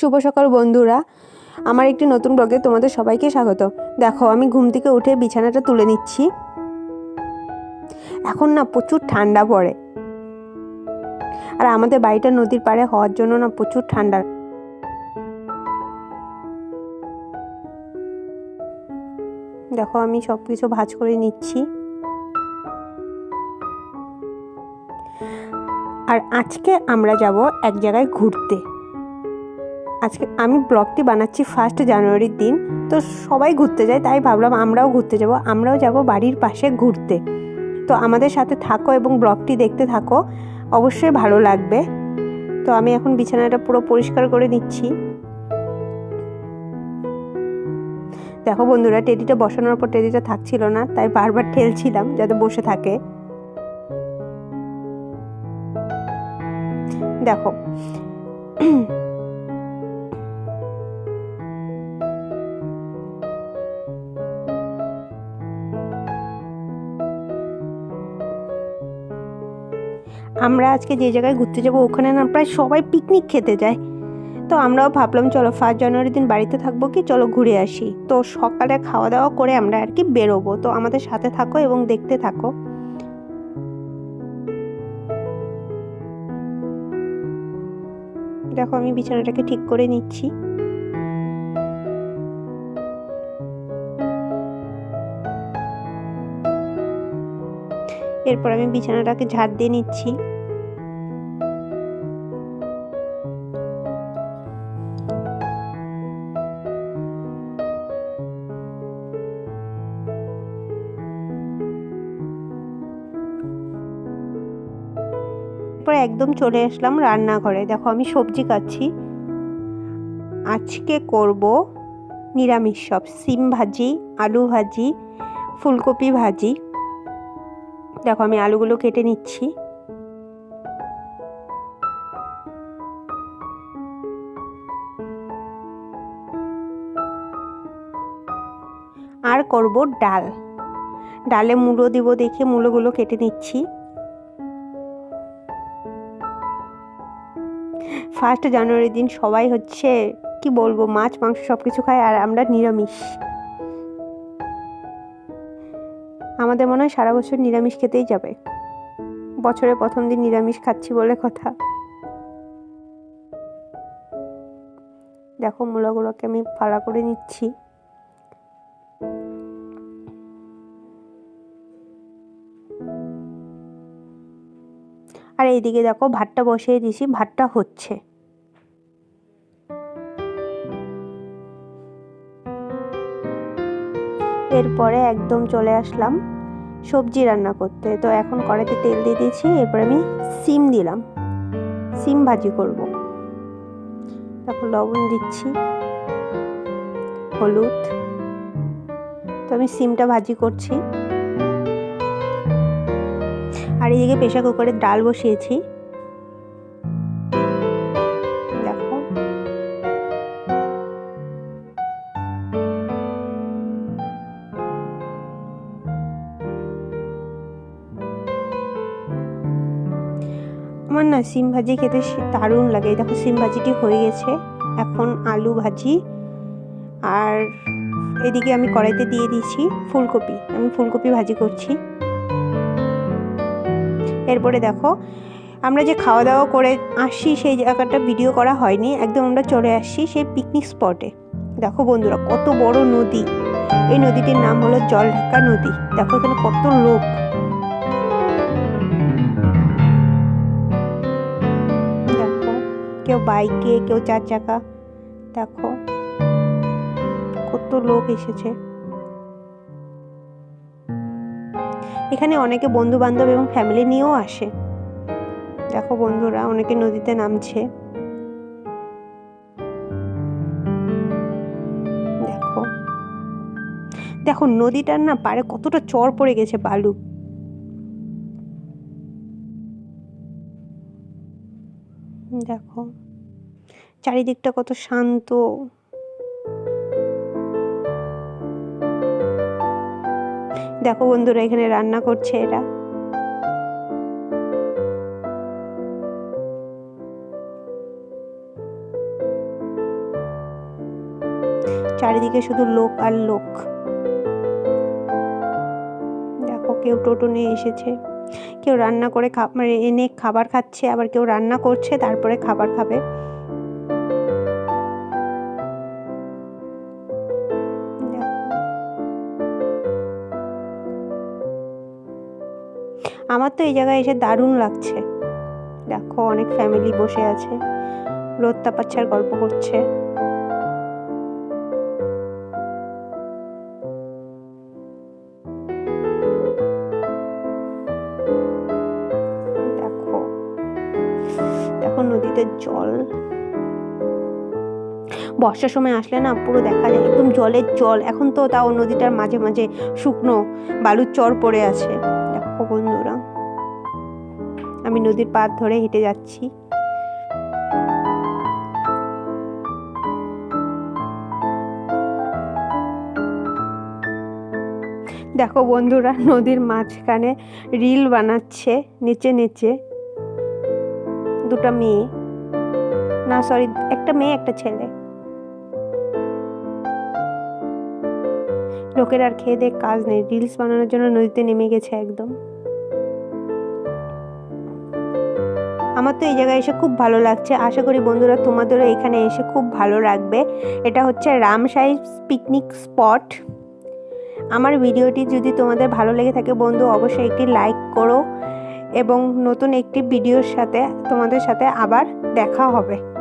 শুভ সকাল, বন্ধুরা। আমার একটি নতুন ব্লগে তোমাদের সবাইকে স্বাগত। দেখো, আমি ঘুম থেকে উঠে বিছানাটা তুলে নিচ্ছি। এখন না প্রচুর ঠান্ডা পড়ে। আর আমাদের বাড়িটা নদীর পাড়ে হওয়ার জন্য না প্রচুর ঠান্ডা। দেখো, আমি সব কিছু ভাজ করে নিচ্ছি। আর আজকে আমরা যাব এক জায়গায় ঘুরতে। আজকে আমি ব্লগটি বানাচ্ছি ফার্স্ট জানুয়ারির দিন। তো সবাই ঘুরতে যায়, তাই ভাবলাম আমরাও ঘুরতে যাব। আমরাও যাব বাড়ির পাশে ঘুরতে। তো আমাদের সাথে থাকো এবং ব্লগটি দেখতে থাকো। অবশ্যই ভালো লাগবে। তো আমি এখন বিছানাটা পুরো পরিষ্কার করে নিচ্ছি। দেখো বন্ধুরা টেডিটা বসানোর পর টেডিটা থাকছিল না, তাই বারবার ঠেলছিলাম যাতে বসে থাকে। দেখো আমরা আজকে যে জায়গায় ঘুরতে যাব, ওখানে না প্রায় সবাই পিকনিক খেতে যায়। তো আমরাও ভাবলাম, চলো ফার্স্ট জানুয়ারির দিন বাড়িতে থাকব কি, চলো ঘুরে আসি। তো সকালে খাওয়া দাওয়া করে আমরা আর কি বেরোবো। তো আমাদের সাথে থাকো এবং দেখতে থাকো। দেখো আমি বিছানাটাকে ঠিক করে নিচ্ছি। এরপর আমি বিছানাটাকে ঝাড় দিয়ে নিচ্ছি। তারপরে একদম চলে আসলাম রান্নাঘরে। দেখো আমি সবজি কাটছি আজকে করব নিরামিষ সব। সিম ভাজি, আলু ভাজি, ফুলকপি ভাজি দেখো, আমি আলুগুলো কেটে নিচ্ছি। আর করব ডাল। ডালে মূলো দিব দেখে মূলোগুলো কেটে নিচ্ছি। ফার্স্ট জানুয়ারির দিন সবাই হচ্ছে, কি বলব, মাছ, মাংস সব কিছু খায় আর আমরা নিরামিষ। আমাদের মনে হয় সারা বছর নিরামিষ খেতেই যাবে। বছরে প্রথম দিন নিরামিষ খাচ্ছি বলে কথা। দেখো মূলাগুলোকে আমি ফাড়া করে নিচ্ছি। আর এইদিকে দেখো ভাতটা বসিয়ে দিয়েছি, ভাতটা হচ্ছে। এরপরে একদম চলে আসলাম। সবজি রান্না করতে। তো এখন কড়াইতে তেল দিয়ে দিয়েছি, এরপর আমি সিম দিলাম। সিম ভাজি করব। তারপর লবণ দিচ্ছি, হলুদ। তো আমি সিমটা ভাজি করছি। আর এদিকে প্রেশার কুকারে ডাল বসিয়েছি। আমার না সিম ভাজি খেতে দারুণ লাগে। দেখো সিম ভাজিটি হয়ে গেছে। এখন আলু ভাজি। আর এদিকে আমি কড়াইতে দিয়ে দিয়েছি ফুলকপি। আমি ফুলকপি ভাজি করছি। এরপরে দেখো, আমরা যে খাওয়া দাওয়া করে আসি সেই জায়গাটা ভিডিও করা হয়নি। একদম আমরা চলে আসছি সেই পিকনিক স্পটে দেখো বন্ধুরা, কত বড় নদী। এই নদীটির নাম হলো জলঢাকা নদী। দেখো এখানে কত লোক। কেউ বাইকে, কেউ চার চাকা। দেখো, কত লোক এসেছে। এখানে অনেকে বন্ধু বান্ধব এবং ফ্যামিলি নিয়েও আসে। দেখো বন্ধুরা, অনেকে নদীতে নামছে। দেখো। দেখো, নদীটার না পারে কতটা চর পড়ে গেছে, বালু। দেখো। চারিদিকটা কত শান্ত। দেখো বন্ধুরা, এখানে রান্না করছে এরা। চারিদিকে শুধু লোক আর লোক। দেখো, কেউ টোটো নিয়ে এসেছে। কেউ রান্না করে মানে এনে খাবার খাচ্ছে, আবার কেউ রান্না করছে, তারপরে খাবার খাবে। আমার তো এই জায়গায় এসে দারুণ লাগছে। দেখো, অনেক ফ্যামিলি বসে আছে। রোদ তাপাচ্ছার গল্প করছে। দেখো নদীতে জল বর্ষার সময় আসলে না পুরো দেখা যায় একদম জলের জল। এখন তো তাও নদীটার মাঝে মাঝে শুকনো বালুর চর পড়ে আছে। দেখো বন্ধুরা, আমি নদীর পাড় ধরে হেঁটে যাচ্ছি। দেখো বন্ধুরা, নদীর মাঝখানে রিল বানাচ্ছে, নিচে নিচে। দুটো মেয়ে। না সরি একটা মেয়ে, একটা ছেলে। লোকের আর খেয়ে দেয়ে কাজ নেই। রিলস বানানোর জন্য নদীতে নেমে গেছে একদম। আমার তো এই জায়গায় এসে খুব ভালো লাগছে। আশা করি বন্ধুরা তোমাদেরও এখানে এসে খুব ভালো লাগবে। এটা হচ্ছে রামসাই পিকনিক স্পট আমার ভিডিওটি যদি তোমাদের ভালো লেগে থাকে বন্ধু, অবশ্যই একটি লাইক করো। এবং নতুন একটি ভিডিওর সাথে তোমাদের সাথে আবার দেখা হবে।